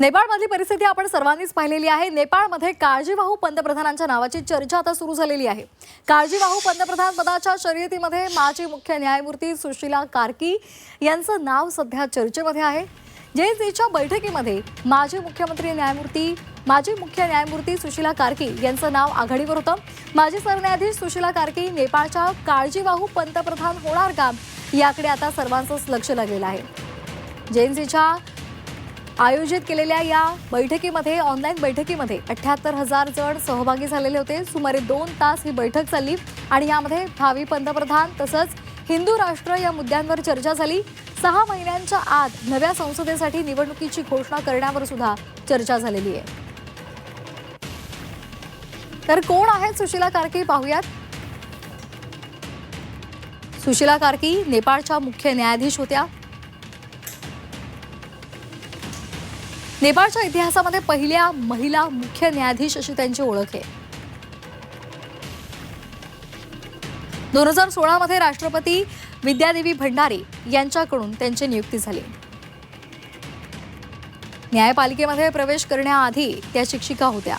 नेपाळमधली परिस्थिती आपण सर्वांनीच पाहिलेली आहे. नेपाळमध्ये काळजीवाहू पंतप्रधानांच्या नावाची चर्चा आता सुरू झालेली आहे. काळजीवाहू पंतप्रधान पदाच्या शर्यतीमध्ये माजी मुख्य न्यायमूर्ती सुशीला कार्की यांचं नाव सध्या चर्चेमध्ये आहे. जेएनसीच्या बैठकीमध्ये माजी मुख्यमंत्री न्यायमूर्ती माजी मुख्य न्यायमूर्ती सुशीला कार्की यांचं नाव आघाडीवर होतं. माजी सरन्यायाधीश सुशीला कार्की नेपाळच्या काळजीवाहू पंतप्रधान होणार का? याकडे आता सर्वांचंच लक्ष लागलेलं आहे. जेएनसीच्या आयोजित केलेल्या या बैठकीमध्ये ऑनलाईन बैठकीमध्ये अठ्याहत्तर हजार जण सहभागी झालेले होते. सुमारे दोन तास ही बैठक चालली आणि यामध्ये भावी पंतप्रधान तसंच हिंदू राष्ट्र या मुद्द्यांवर चर्चा झाली. सहा महिन्यांच्या आत नव्या संसदेसाठी निवडणुकीची घोषणा करण्यावर सुद्धा चर्चा झालेली आहे. तर कोण आहेत सुशीला कार्की पाहूयात. सुशीला कार्की नेपाळच्या मुख्य न्यायाधीश होत्या. नेपाळच्या इतिहासामध्ये पहिल्या महिला मुख्य न्यायाधीश अशी त्यांची ओळख आहे. दोन हजार सोळामध्ये राष्ट्रपती विद्यादेवी भंडारी यांच्याकडून त्यांची नियुक्ती झाली. न्यायपालिकेमध्ये प्रवेश करण्याआधी त्या शिक्षिका होत्या.